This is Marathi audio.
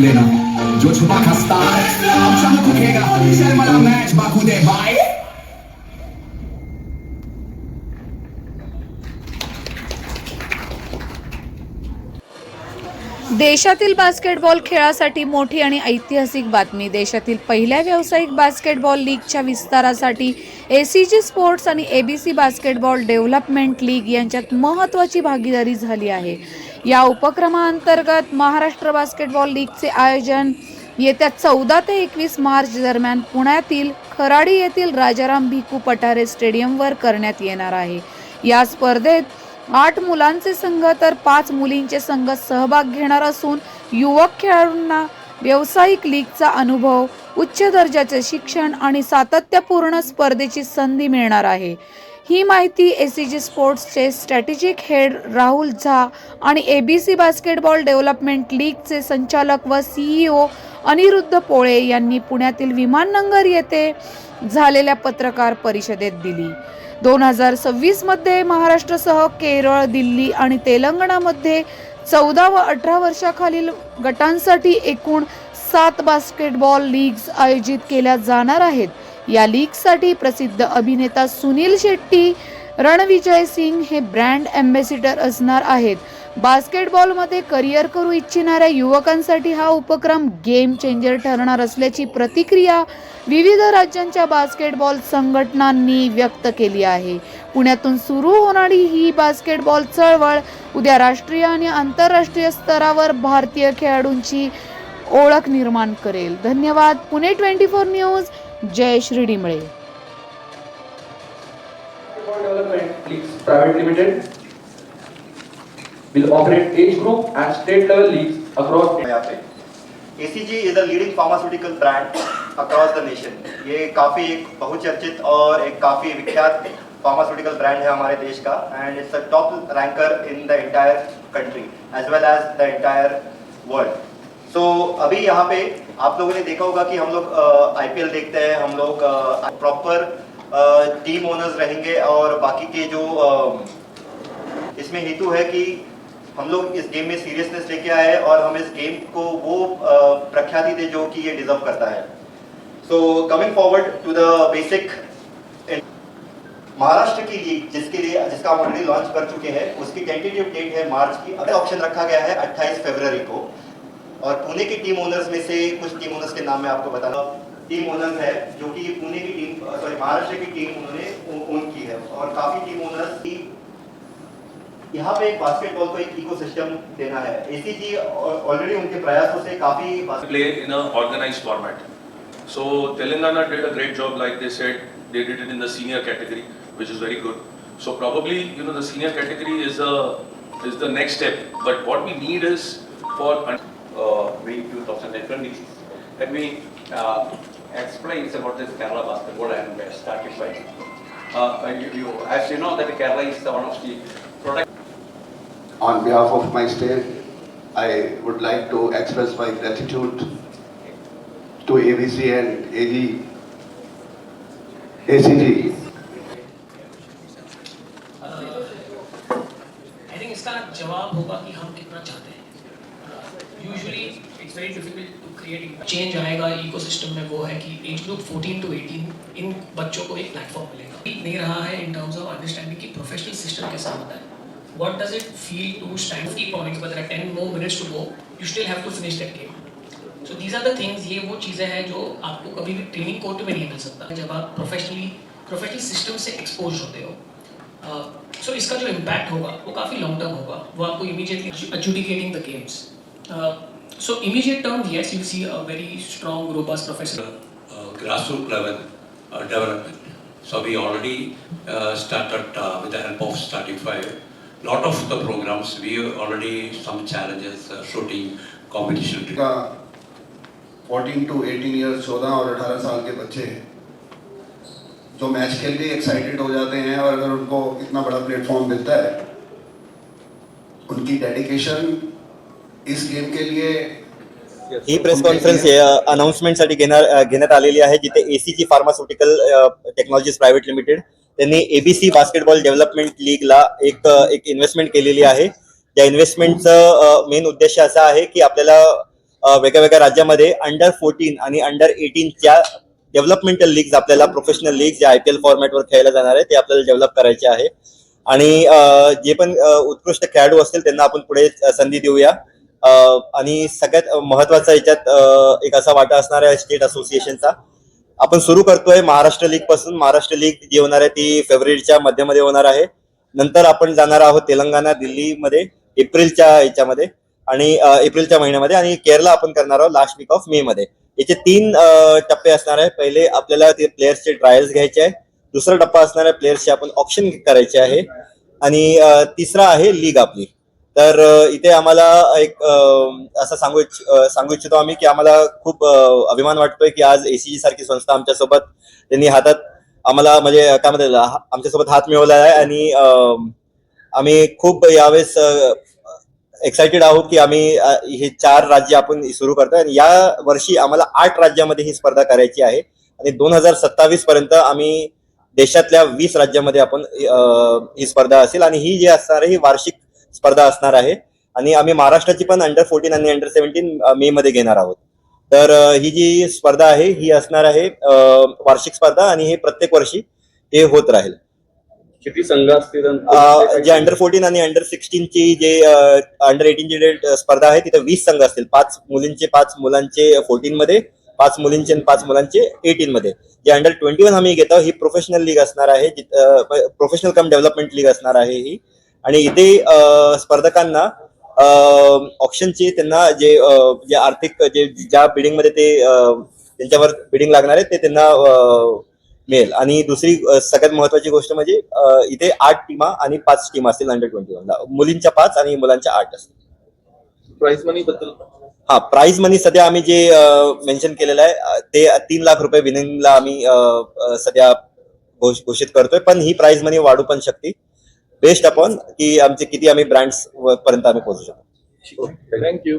लेना जो छुपा खस्ता अब चमक उठेगा शर्मला बाकू दे भाई देशातील बास्केटबॉल खेळासाठी मोठी आणि ऐतिहासिक बातमी. देशातील पहिल्या व्यावसायिक बास्केटबॉल लीगच्या विस्तारासाठी ए सी जी स्पोर्ट्स आणि A B C basketball development league यांच्यात महत्त्वाची भागीदारी झाली आहे. या उपक्रमाअंतर्गत महाराष्ट्र बास्केटबॉल लीगचे आयोजन येत्या चौदा ते एकवीस मार्च दरम्यान पुण्यातील खराडी येथील राजाराम भिकू पठारे स्टेडियमवर करण्यात येणार आहे. या स्पर्धेत आठ मुलांचे संघ तर पाच मुलींचे संघ सहभाग घेणार असून युवक खेळाडूंना व्यावसायिक लीगचा अनुभव उच्च दर्जाचे शिक्षण आणि सातत्यपूर्ण स्पर्धेची संधी मिळणार आहे. ही माहिती ए सी जी स्पोर्ट्सचे स्ट्रॅटेजिक हेड राहुल झा आणि A B C basketball development लीगचे संचालक व सीईओ अनिरुद्ध पोळे यांनी पुण्यातील विमाननगर येथे झालेल्या पत्रकार परिषदेत दिली. दोन हजार सव्वीसमध्ये महाराष्ट्रासह केरळ दिल्ली आणि तेलंगणामध्ये चौदा व अठरा वर्षाखालील गटांसाठी एकूण सात बास्केटबॉल लीग्स आयोजित केल्या जाणार आहेत. या लीगसाठी प्रसिद्ध अभिनेता सुनील शेट्टी रणविजय सिंग हे ब्रँड अँबॅसिडर असणार आहेत. बास्केटबॉलमध्ये करिअर करू इच्छिणाऱ्या युवकांसाठी हा उपक्रम गेम चेंजर ठरणार असल्याची प्रतिक्रिया विविध राज्यांच्या बास्केटबॉल संघटनांनी व्यक्त केली आहे. पुण्यातून सुरू होणारी ही बास्केटबॉल चळवळ उद्या राष्ट्रीय आणि आंतरराष्ट्रीय स्तरावर भारतीय खेळाडूंची ओळख निर्माण करेल. धन्यवाद. Pune twenty four news Jayashree Dimle private limited will operate age group and state level leagues across ACG is a leading pharmaceutical brand across the nation. ये काफ़ी एक बहुचर्चित और एक काफ़ी विख्यात pharmaceutical brand है हमारे देश का and it's a top ranker in the entire country as well as the entire world. So अभी यहाँ पे आप लोगों ने देखा होगा कि हम लोग आईपीएल देखते हैं, हम लोग प्रॉपर टीम ओनर्स रहेंगे और बाकी के जो इसमें हेतु है कि हम लोग इस गेम में सीरियसनेस लेके आए और हम इस गेम को वो प्रख्याति दे जो कि ये डिजर्व करता है। So coming forward to the basic Maharashtra की लीग जिसके लिए, जिसका हम ऑलरेडी लॉन्च कर चुके हैं, उसकी टेंटेटिव डेट है मार्च की। अगला ऑप्शन रखा गया है 28 फरवरी को। और पुणे की टीम ओनर्स में से कुछ टीम ओनर्स के नाम मैं आपको बता रहा टीम ओनर्स है, जो कि पुणे की टीम सॉरी महाराष्ट्र की टीम उन्होंने ओन की है। और काफ़ी टीम ओनर्स की यहाँ पे बास्केटबॉल को एक इको देना है। ऐसी जी ऑलरेडी उनके प्रयासों से काफ़ी play in organize format so Telangana did a great job like they said they did it in the senior category which is very good so probably you know the senior category is a is the next step but what we need is for uh, Wing 2020. Let me uh, explain about this Kerala basketball and uh, starting by. Uh, you, you, as you know that Kerala is one of the product On behalf of my state, I would like to express my gratitude to ABC and AG, ACG I think इसका जवाब होगा कि हम कितना चाहते हैं usually it's very difficult to create change आएगा इकोसिस्टम में वो है कि एज ग्रुप 14 टू 18 इन बच्चों को एक प्लेटफॉर्म मिलेगा। नहीं रहा है इन टर्म्स ऑफ़ अंडरस्टैंडिंग कि प्रोफेशनल सिस्टम कैसा होता है। What does it feel to stand 50 points but there are 10 more minutes to go, you still have to finish that game so these are the things, ये वो चीज़ें हैं जो आपको कभी भी ट्रेनिंग कोर्ट में नहीं मिल सकता। जब आप प्रोफेशनली प्रोफेशनल सिस्टम से एक्सपोज होते हो सो इसका जो इम्पैक्ट होगा वो काफ़ी लॉन्ग टर्म होगा वो आपको immediately adjudicating the games uh, so immediate term yes you see a very strong robust professional uh, grassroots level uh, development. So we already uh, started uh, with the help of Starting Five. Lot of the programs, we already some challenges, uh, shooting, competition. का 14 टू 18 इयर्स 14 और 18 साल के बच्चे जो मैच खेल के एक्साइटेड हो जाते हैं और अगर उनको इतना बड़ा प्लेटफॉर्म मिलता है उनकी डेडिकेशन इस गेम के लिए ही प्रेस कॉन्फरन्स अनाउन्समेंटसाठी घेणार अ, घेण्यात आलेली आहे जिथे ACG pharmaceutical technologies private limited त्यांनी एबीसी बास्केटबॉल डेव्हलपमेंट लीगला एक अ, एक इन्व्हेस्टमेंट केलेली आहे. त्या इन्व्हेस्टमेंटचं मेन उद्देश असा आहे की आपल्याला अ, वेगळ्या वेगळ्या राज्यामध्ये अंडर फोर्टीन आणि अंडर एटीनच्या डेव्हलपमेंटल लीग्स आपल्याला प्रोफेशनल लीग जे आय पी एल फॉर्मॅटवर खेळले जाणार आहे ते आपल्याला डेव्हलप करायचे आहे. आणि जे पण उत्कृष्ट खेळाडू असतील त्यांना आपण पुढे संधी देऊया. आणि सगळ्यात महत्त्वाचा याच्यात एक असा वाटा असणार आहे स्टेट असोसिएशनचा. आपण सुरू करतोय महाराष्ट्र लीगपासून. महाराष्ट्र लीग जी होणार आहे ती फेब्रुवारीच्या मध्यामध्ये होणार आहे. नंतर आपण जाणार आहोत तेलंगणा दिल्लीमध्ये एप्रिलच्या याच्यामध्ये आणि एप्रिलच्या महिन्यामध्ये आणि केरला आपण करणार आहोत लास्ट वीक ऑफ मे मध्ये याचे तीन टप्पे असणार आहे. पहिले आपल्याला ते प्लेयर्सचे ट्रायल्स घ्यायचे आहे. दुसरा टप्पा असणार आहे प्लेयर्सचे आपण ऑप्शन करायचे आहे. आणि तिसरा आहे लीग आपली. तर इथे आम्हाला एक असं सांगू इच्छ- सांगू इच्छितो आम्ही की आम्हाला खूप अभिमान वाटतोय की आज एसीजी सारखी संस्था आमच्यासोबत त्यांनी हातात आम्हाला म्हणजे काय म्हणतात आमच्यासोबत हात मिळवला आहे. आणि आम्ही खूप यावेळेस एक्साइटेड आहोत की आम्ही हे चार राज्य आपण सुरू करतोय आणि या वर्षी आम्हाला आठ राज्यामध्ये ही स्पर्धा करायची आहे. आणि दोन हजार सत्तावीस पर्यंत आम्ही देशातल्या वीस राज्यामध्ये आपण ही स्पर्धा असेल आणि ही जी असणार आहे ही वार्षिक स्पर्धा असणार आहे. आणि आम्ही महाराष्ट्राची पण अंडर फोर्टीन आणि अंडर सेव्हन्टीन मे मध्ये घेणार आहोत. तर ही जी स्पर्धा आहे ही असणार आहे वार्षिक स्पर्धा आणि हे प्रत्येक वर्षी हे होत राहील. किती संघ असतील जे अंडर फोर्टीन आणि अंडर सिक्स्टीनची जे अंडर एटीनची जे स्पर्धा आहे तिथे वीस संघ असतील. पाच मुलींचे पाच मुलांचे फोर्टीन मध्ये पाच मुलींचे आणि पाच मुलांचे एटीन मध्ये. जे अंडर ट्वेंटी वन आम्ही घेतो ही प्रोफेशनल लीग असणार आहे प्रोफेशनल कम डेव्हलपमेंट लीग असणार आहे ही. आणि इथे स्पर्धकांना ऑप्शनचे त्यांना जे जे आर्थिक जे ज्या बिडिंगमध्ये ते त्यांच्यावर बिडिंग लागणार आहे ते त्यांना मिळेल. आणि दुसरी सगळ्यात महत्वाची गोष्ट म्हणजे इथे आठ टीमा आणि पाच टीम असतील अंडर ट्वेंटी वनला मुलींच्या पाच आणि मुलांच्या आठ असतील. प्राइस मनी बद्दल? हा प्राइज मनी सध्या आम्ही जे मेन्शन केलेलं आहे ते तीन लाख रुपये विनिंगला आम्ही सध्या घोष- घोषित करतोय. पण ही प्राइज मनी वाढू पण शकते बेस्ट अपॉन की आमचे किती आम्ही ब्रँड्स पर्यंत आम्ही पोहोचू शकतो. थँक्यू